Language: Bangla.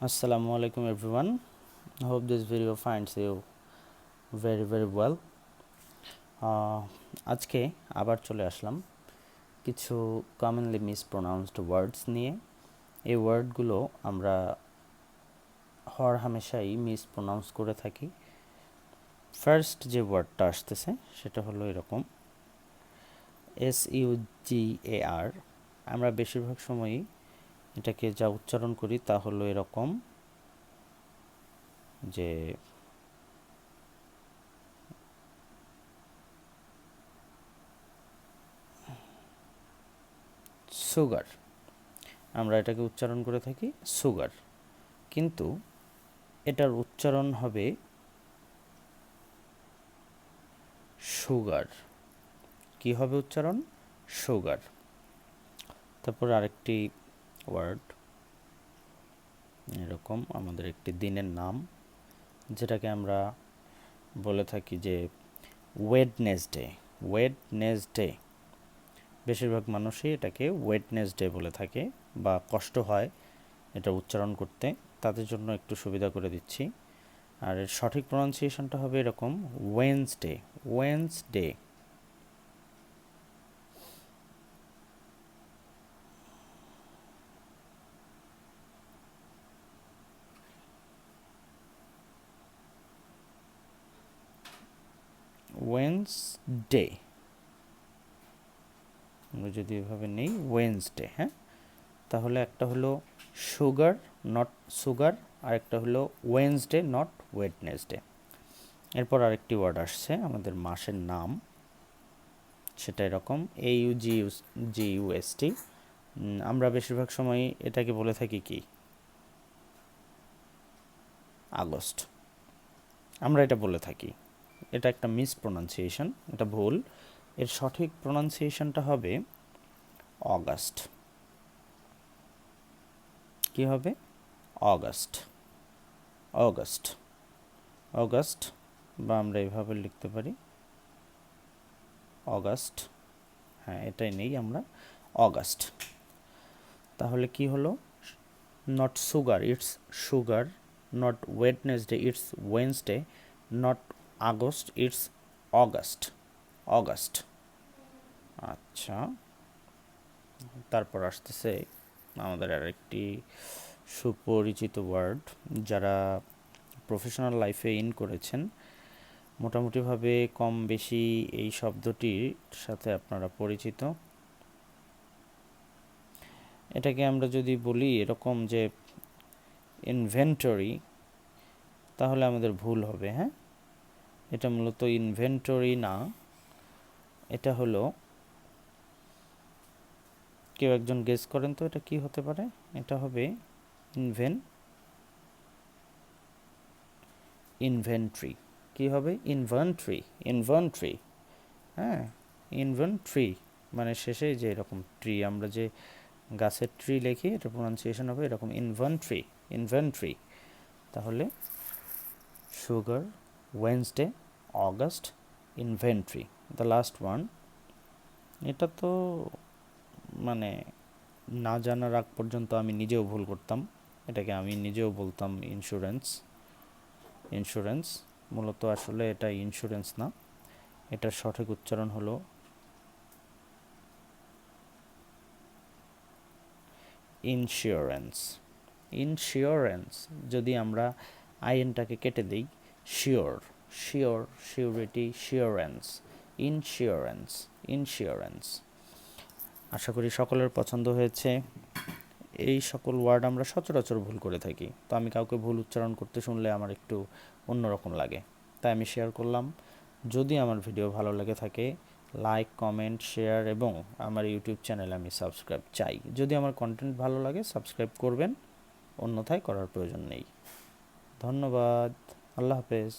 Assalamu alaikum everyone. Hope this video finds you very very well. Uh, আজকে আবার চলে আসলাম কিছু কমনলি মিসপ্রোনাউন্সড ওয়ার্ডস নিয়ে এই ওয়ার্ডগুলো আমরা হর হামেশাই মিসপ্রোনাউন্স করে থাকি ফার্স্ট যে ওয়ার্ডটা আসতেছে সেটা হলো এরকম এস ইউ জি এ আর আমরা বেশিরভাগ সময়ই এটাকে যা উচ্চারণ করি তা হলো এরকম যে সুগার। আমরা এটাকে উচ্চারণ করে থাকি সুগার। কিন্তু এটার উচ্চারণ হবে সুগার। কি হবে উচ্চারণ? সুগার। তারপর আরেকটি ওয়ার্ড। এরকম আমাদের একটি দিনের নাম, যেটাকে আমরা বলে থাকি যে ওয়েডনেসডে ওয়েডনেসডে বেশিরভাগ মানুষই এটাকে ওয়েডনেসডে বলে থাকে বা কষ্ট হয় এটা উচ্চারণ করতে। তাদের জন্য একটু সুবিধা করে দিচ্ছি। আর সঠিক প্রনাউন্সিয়েশনটা হবে এরকম ওয়েন্সডে ওয়েন্সডে ওয়েন্সডে আমরা যদি এভাবে নেই ওয়েন্সডে হ্যাঁ? তাহলে একটা হলো সুগার নট সুগার আর একটা হলো ওয়েন্সডে নট ওয়েডনেসডে এরপর আরেকটি ওয়ার্ড আসছে, আমাদের মাসের নাম। সেটা এরকম A U G U G UST আমরা বেশিরভাগ সময় এটাকে বলে থাকি কি? আগস্ট। আমরা এটা বলে থাকি। এটা একটা মিস প্রোনাউন্সিয়েশন এটা ভুল। এর সঠিক প্রোনাউন্সিয়েশনটা হবে অগাস্ট। কি হবে? অগাস্ট। অগাস্ট। অগাস্ট বা আমরা এভাবে লিখতে পারি। অগাস্ট। হ্যাঁ এটাই নেই আমরা। অগাস্ট। তাহলে কি হলো? Not sugar it's sugar not Wednesday it's Wednesday not August, it's August August. আচ্ছা তারপর আসতেছে আমাদের আরেকটি সুপরিচিত ওয়ার্ড, যারা প্রফেশনাল লাইফে ইন করেছেন। মোটামুটিভাবে কম বেশি এই শব্দটির সাথে আপনারা পরিচিত। এটাকে আমরা যদি বলি এরকম যে ইনভেন্টরি তাহলে আমাদের ভুল হবে হ্যাঁ? এটা মূলত ইনভেন্টরি না। এটা হলো, কেউ একজন গেস করেন তো এটা কি হতে পারে? এটা হবে ইনভেন ইনভেন্ট্রি কি হবে? ইনভেন্ট্রি ইনভেন্ট্রি হ্যাঁ ইনভেন্ট্রি মানে শেষে যে এরকম ট্রি আমরা যে গাছের ট্রি লিখি, এটা প্রোনাউন্সিয়েশন হবে এরকম ইনভেন্ট্রি ইনভেন্ট্রি তাহলে sugar Wednesday August inventory the last one এটা তো মানে না জানার আগ পর্যন্ত আমি নিজেও ভুল করতাম। এটাকে আমি নিজেও বলতাম ইন্স্যুরেন্স ইন্স্যুরেন্স মূলত আসলে এটা ইন্স্যুরেন্স না। এটার সঠিক উচ্চারণ হলো ইন্স্যুরেন্স ইন্স্যুরেন্স যদি আমরা আইএনটাকে কেটে দিই sure sure surety surance insurance insurance আশা করি সকলের পছন্দ হয়েছে। এই সকল ওয়ার্ড আমরা সচরাচর ভুল করে থাকি। তো আমি কাউকে ভুল উচ্চারণ করতে শুনলে আমার একটু অন্যরকম লাগে। তাই আমি শেয়ার করলাম। যদি আমার ভিডিও ভালো লেগে থাকে লাইক কমেন্ট শেয়ার এবং আমার ইউটিউব চ্যানেলে আমি সাবস্ক্রাইব চাই। যদি আমার কন্টেন্ট ভালো লাগে সাবস্ক্রাইব করবেন। অন্যথায় করার প্রয়োজন নেই। ধন্যবাদ। আল্লাহ হাফেজ